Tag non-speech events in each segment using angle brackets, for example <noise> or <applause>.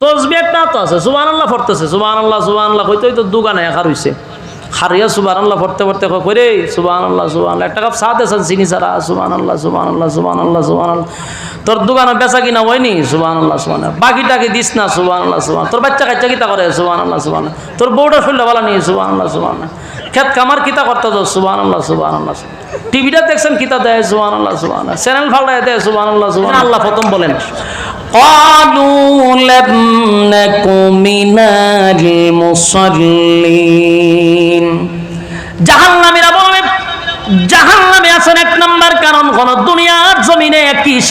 তসবি একটা তো আছে দোকানে একা আল্লাহ পড়তে পড়তে দেছেন চিনি সারা আল্লাহ তোর দোকানে বেচা কিনা হয়নি? সুবান আল্লাহ সুবান বাকি টাকি দিস না সুবান আল্লাহ সুবান তোর বাচ্চা কাচ্চা কিতা করে? সুবান আল্লাহ সুবান তোর বউটা শুনলে বলা নেই সুবান আল্লাহ সুবান খেত কামার কিতা করতে তো সুবান আল্লাহ সুবান আল্লাহ টিভিটা দেখছেন কিতা দেয় সুবান আল্লাহ সুবান চ্যানেল ফাল্টায় দেয় সুবান আল্লাহ সুবান আল্লাহ প্রথম বলেন قالوا لم نك من المصلين জাহান্নামীরা বলবে জাহান্নামে আছেন এক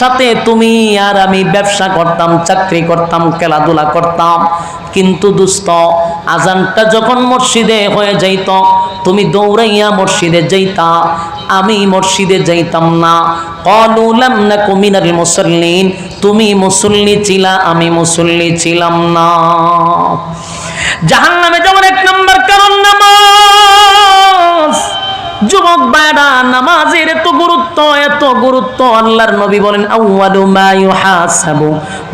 জমিনে একই সাথে তুমি আর আমি ব্যবসা করতাম, চাকরি করতাম, খেলাধুলা করতাম। কিন্তু দুস্থ আজানটা যখন মসজিদে হয়ে যাইত, তুমি দৌড়াইয়া মসজিদে যাইতা, আমি মসজিদে যাইতাম না। কলুলাম না কুমিনার মুসল্লিন, তুমি মুসল্লি ছিলা, আমি মুসল্লি ছিলাম না। জাহান্নামে যেমন এক নাম্বার কারণ নামাজ। যুবক বায়রা নামাজের এত গুরুত্ব এত গুরুত্ব আল্লাহর নবী বলেন, আউয়ালু মা ইউহাসাবু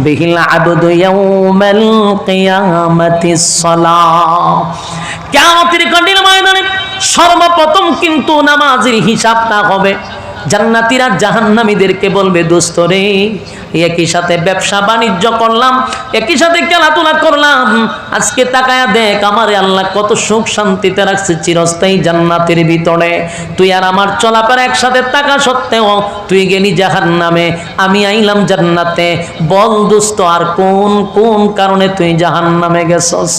বিহিল আবদু ইয়াউমাল কিয়ামাতিস সালাহ। কিয়ামতের কঠিন ময়দানে সর্বপ্রথম কিন্তু নামাজের হিসাবটা হবে। জান্নাতীরা জাহান্নামীদেরকে বলবে, দোস্ত রে, একই সাথে ব্যবসা বাণিজ্য করলাম, একই সাথে খেলাধুলা করলাম, আজকে তাকায়া দেখ, আমার আল্লাহ কত সুখ শান্তিতে রাখছে চিরস্থায়ী জান্নাতের ভিতরে। তুই আর আমার চলাফেরা একসাথে টাকা সত্ত্বেও, তুই গেলি জাহান্নামে, আমি আইলাম জান্নাতে। বল দোস্ত, আর কোন কোন কারণে তুই জাহান্নামে গেছস?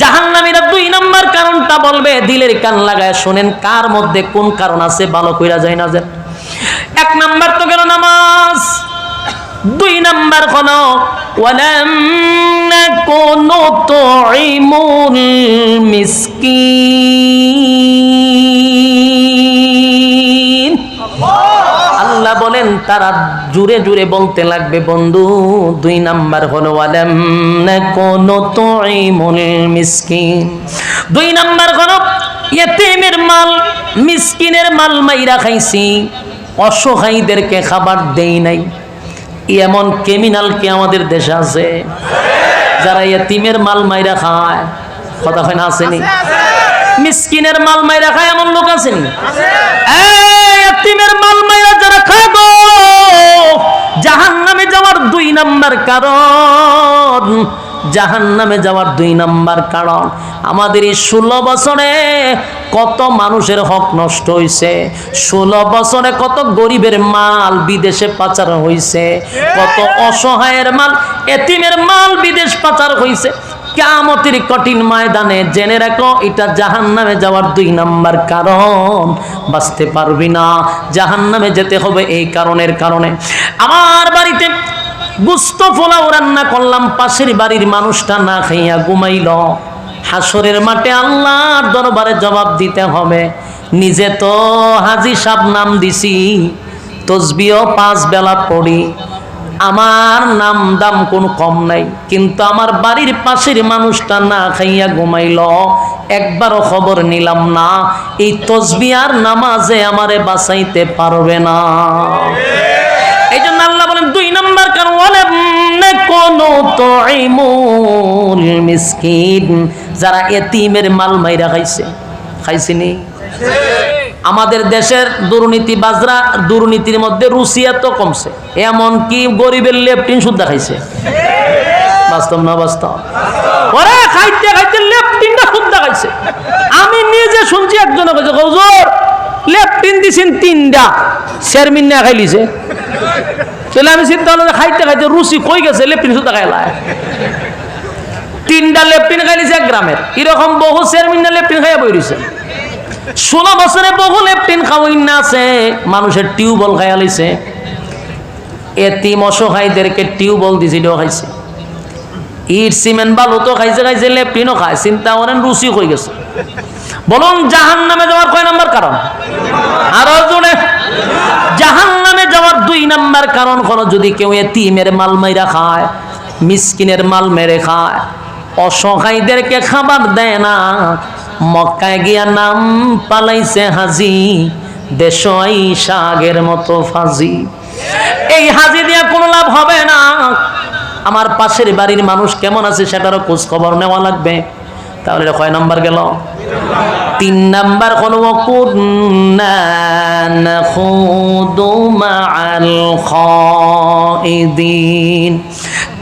জাহান্নামীরা দুই নাম্বার কারণটা বলবে, দিলের কান লাগায় শোনেন কার মধ্যে কোন কারণ আছে, ভালো কইরা যায় না যেন এক নাম্বার তো গেল নামাজ। দুই নাম্বার কোন ওয়ালাম তুইমুল মিসকিন। আল্লাহ বলেন তারা জুড়ে জুড়ে বলতে লাগবে বন্ধু দুই নাম্বার হলো আলাম কোনো তুইমুল মিসকিন। দুই নাম্বার হলো ইয়েতিমের মাল মিসকিনের মাল মাইরা খাইছি অসহায়ীদেরকে খাবার দেই নাই। এমন ক্রিমিনাল কি আমাদের দেশে আছে? যারা এতিমের মাল মাইরা খায়। কথা হয় না? আসেনি মিসকিনের মাল মাইরা খায় এমন লোক আসেনি এতিমের খায় গো জাহান নামে যাওয়ার দুই নাম্বার কারণ জাহান নামে যাওয়ার দুই নাম্বার কারণ, আমাদের এই ষোলো বছরে কত মানুষের হক নষ্ট হয়েছে ষোলো বছরে কত গরিবের মাল বিদেশে পাচার হয়েছে কত অসহায়ের মাল, এতিমের মাল বিদেশ পাচার হয়েছে কেমতির কঠিন ময়দানে জেনে রাখো, এটা জাহান নামে যাওয়ার দুই নাম্বার কারণ। বাঁচতে পারবি না জাহান নামে যেতে হবে এই কারণের কারণে। আমার বাড়িতে গুস্ত পোলাও রান্না করলাম, পাশের বাড়ির মানুষটা না খাইয়া ঘুমাইল। হাসরের মাঠে আল্লাহর দরবারে জবাব দিতে হবে, নিজে তো হাজি সাব নাম দিছি তসবিও পাঁচ বেলা পড়ি আমার নাম দাম কোনো কম নাই। কিন্তু আমার বাড়ির পাশের মানুষটা না খাইয়া ঘুমাইল। একবারও খবর নিলাম না, এই তসবি আর নামাজে আমারে বাঁচাইতে পারবে না। এই জন্য আল্লাহ বলেন, দুই নম্বর কারণ কোন তৈমুল যারা এতিমের মাল মাইরা খাইছে খাইছিনি আমাদের দেশের দুর্নীতি বাজরা দুর্নীতির মধ্যে রুচি এত কমছে। এমন কি গরিবের লেপটিন শুদ্ধ খাইছে। বাস্তব না বাস্তব? ওরে খাইতে খাইতে লেপটিনটা শুদ্ধ খাইছে। আমি নিজে শুনছি একজন কইছে হুজুর, লেপটিন দিছেন তিনটা, চেয়ারম্যান না খাইলিছে তাহলে আমি চিন্তা হলো খাইতে খাইতে রুচি কই গেছে, লেপটিন শুদ্ধ খাইলায় তিনটা লেপটিন খাইলিছে এক গ্রামের। এরকম বহু চেয়ারম্যান লেপটিন খাইয়া বই রয়েছে ষোলো বছরে বহু লেপটিন খাওয়াই না আছে, মানুষের টিউবওয়েল খাইয়া লইছে। এতিম অসহায়দেরকে টিউবওয়েল দিছিল খাইছে। ইট, সিমেন্ট, বালু তো খাইছে খাইছে, লেপটিনও খায়। চিন্তা করেন রুচি হয়ে গেছে। বলুন জাহান নামে যাওয়ার কয় নাম্বার কারণ? আরও জোরে জাহান নামে যাওয়ার দুই নাম্বার কারণ হলো যদি কেউ এতিমের মাল মাইরা খায়, মিসকিনের মাল মেরে খায়, অসহায়দেরকে খাবার দেয় না মক্কায় গিয়া নাম পালাইছে হাজি, দেশ শাগের মতো ফাজি। এই হাজি দিয়া কোনো লাভ হবে না। আমার পাশের বাড়ির মানুষ কেমন আছে সেটারও খোঁজ খবর নেওয়া লাগবে। তাহলে কয় নাম্বার গেল? তিন নাম্বার কোন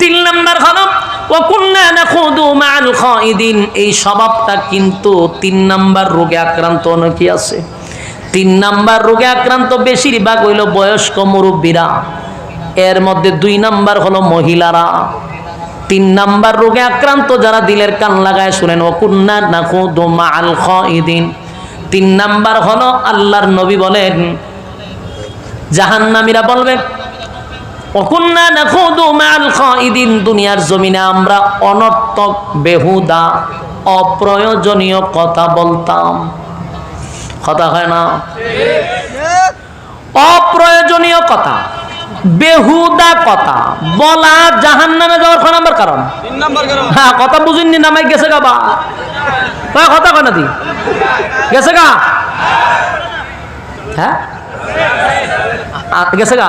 তিন নাম্বার হলো এই স্বভাবটা কিন্তু তিন নাম্বার রোগে আক্রান্ত অনেকে আছে। তিন নাম্বার রোগে আক্রান্ত বেশিরভাগ হইল বয়স্ক মুরব্বীরা। এর মধ্যে দুই নাম্বার হলো মহিলারা। তিন নাম্বার রোগে আক্রান্ত যারা দিলের কান লাগায় শুনেন অকুন্না নাকু দোমা আল ইদিন তিন নাম্বার হলো আল্লাহর নবী বলেন, জাহান্নামীরা বলবেন অকুন্না না খুদু মা আল খাইদিন দুনিয়ার জমিনে আমরা অনর্থক বেহুদা অপ্রয়োজনীয় কথা বলতাম। কথা হয় না? অপ্রয়োজনীয় কথা বেহুদা কথা বলা জাহান নামে যাওয়ার ক নাম্বার কারণ? হ্যাঁ কথা বুঝিনি নামাই গেছে গা বা। কথা কয় নাকি গেছে গা? হ্যাঁ? গেছে গা?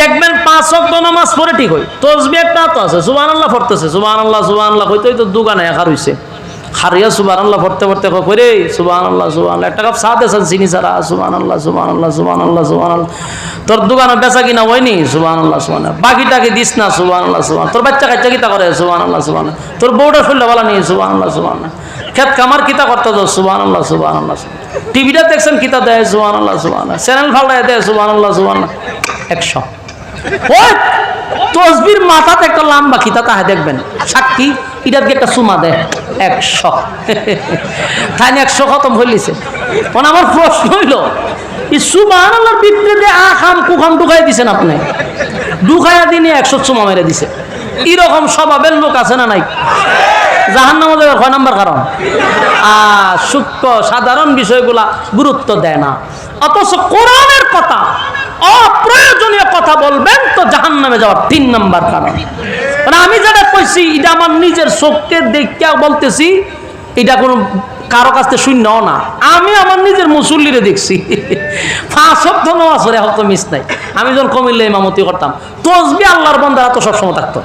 দেখবেন পাঁচ ওয়াক্ত নামাজ পড়ে ঠিক হয়। তসবি একটা তো আছে, সুবহানাল্লাহ পড়তেছে। সুবহানাল্লাহ সুবহানাল্লাহ কইতে তো দোকানে একার হইছে। হারিয়া সুবহানাল্লাহ পড়তে পড়তে কই রে সুবহানাল্লাহ সুবহানাল্লাহ, একটা কাপ চা দেছেন চিনি সারা সুবহানাল্লাহ সুবহানাল্লাহ সুবহানাল্লাহ সুবহানাল্লাহ। তোর দোকানে বেচা কিনা হয়নি? সুবহানাল্লাহ সুবহানাল্লাহ। বাকিটাকে দিস না, সুবহানাল্লাহ সুবহান তোর বাচ্চা কাচ্চা কিতা করে? সুবহানাল্লাহ সুবহান তোর বউটা শুনলে বলা নেই, সুবহানাল্লাহ সুবহান খেত কামার কিতা করতে তো সুবহানাল্লাহ সুবহানাল্লাহ টিভিটা দেখছেন কিতা দেয়? সুবহানাল্লাহ সুবহানাল্লাহ। চ্যানেল ফাল্টায় দেয়? সুবহানাল্লাহ সুবহানাল্লাহ। একশো। তসবির মাথাতে একটা লাম্বা খিতা, তাহে দেখবেন। সাক্ষী দিয়ে একটা সুমা দেয়। একশো। তাই একশো খতম হইলিছে মানে আমার প্রশ্ন হইল, এই সুমান আল্লাহর আখাম কুখাম ঢুকাই দিছেন আপনি, ঢুকাইয়া দিনে একশো মেরে দিছে। এরকম স্বভাবের লোক আছে না নাই? জাহান নাম্বার কারণ? আর সূক্ষ্ম, সাধারণ বিষয়গুলা গুরুত্ব দেয় না। অথচ কোরআনের কথা অপ্রয়োজনীয় কথা বলবেন তো জাহান নামে যাওয়ার তিন নাম্বার কারণ। মানে আমি যেটা কইছি, এটা আমার নিজের চোখকে দেখিয়া বলতেছি, এটা কোনো কারও কাছ থেকে শূন্যও না। আমি আমার নিজের মুসল্লিরে দেখছি। পাঁচ সপ্তাহ নমাজরে হয়তো মিস নাই। আমি যখন কমিল্লে ইমামতি করতাম, তসবি আল্লাহর বন্দারা তো সবসময় থাকতো।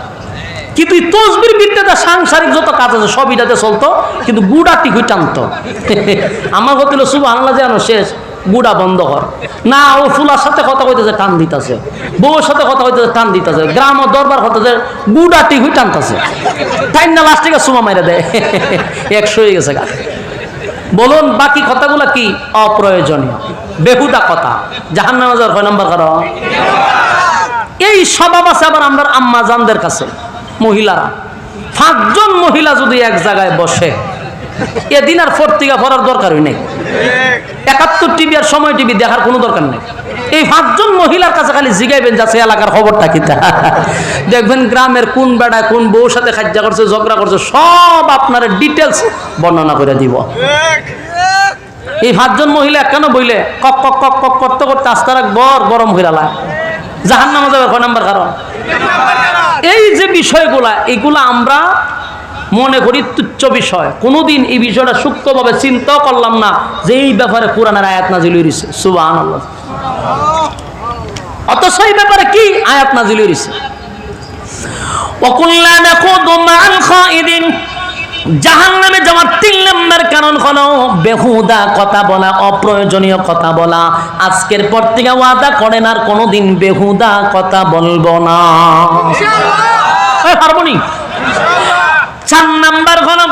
কিন্তু এই তসবির বিদ্যাতে সাংসারিক যত কাজ আছে, সব এটাতে চলতো, কিন্তু গুড়া টিকুই টানতো আমার হচ্ছিল শুভ আল্লাহ যেন শেষ। গুড়া বন্ধ কর। না, ও ফুলার সাথে কথা কইতেছে, টান দিতেছে। বউর সাথে কথা কইতেছে, টান দিতেছে। গ্রাম ও দরবার করতেছে গুড়া টিকুই টানতেছে। তাই না লাস্ট থেকে সুমা মেরে দেয়? <laughs> একশো হয়ে গেছে গা। বলুন, বাকি কথাগুলো কি? অপ্রয়োজনীয়। বেহুদা কথা। জাহান নামাজের কয় নম্বর কারণ এই স্বভাব আছে আবার আমরা আম্মা জানদের কাছে, মহিলারা। পাঁচজন মহিলা যদি এক জায়গায় বসে, এদিন আর ফর্তিকা পড়ার দরকারই নেই। একাত্তর টিভি আর সময় টিভি দেখার কোনো দরকার নেই। এই পাঁচজন মহিলার কাছে খালি জিগাইবেন যাচ্ছে এলাকার খবরটা কি দেখবেন গ্রামের কোন বেড়ায় কোন বউর সাথে খাজ্জা করছে, ঝগড়া করছে, সব আপনার ডিটেলস বর্ণনা করে দিব। এই পাঁচজন মহিলা কেন বইলে? কক কক কক কক করতে করতে আস্তার বর গরম হয়ে জাহান নামা যাবে কয় নাম্বার কারণ? এই যে বিষয়গুলা, এগুলা আমরা মনে করি তুচ্ছ বিষয়। কোনোদিন এই বিষয়টা সূক্ষ্মভাবে চিন্তাও করলাম না যে এই ব্যাপারে কোরআনের আয়াত নাজিল হয়েছে সুবাহ অত এই ব্যাপারে কি আয়াত নাজিল হয়েছে অকুল্লা দেখো দোমান খাইদিন। জাহান নামে যাওয়ার তিন নম্বর কারণ হলো বেহুদা কথা বলা অপ্রয়োজনীয় কথা বলা। আজকের পর থেকে ওয়াদা করেন আর কোনোদিন বেহুদা কথা বলব না। পারব নি চার নাম্বার হলো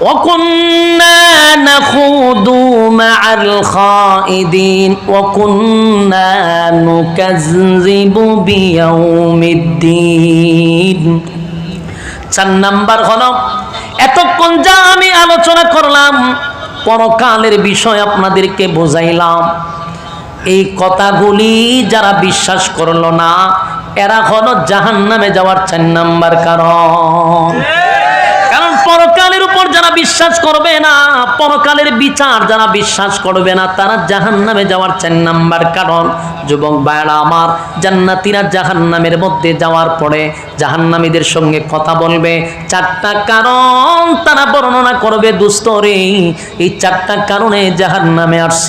وكنا نخوض مع الخائدين وكنا نكذب بيوم الدين চার নাম্বার হলো এতক্ষণ যা আমি আলোচনা করলাম পরকালের বিষয় আপনাদেরকে বোঝাইলাম এই কথাগুলি যারা বিশ্বাস করলো না এরা হলো জাহান নামে যাওয়ার চার নাম্বার কারণ বিশ্বাস করবে না, পরকালের বিচার যারা বিশ্বাস করবে না, তারা জাহান নামে যাওয়ার চার নাম্বার কারণ। যুবক বায়রা আমার, জান্নাতিরা জাহান নামের মধ্যে যাওয়ার পরে জাহান্নামীদের সঙ্গে কথা বলবে। চারটা কারণ তারা বর্ণনা করবে দুস্তরে। এই চারটা কারণে জাহান নামে আসছি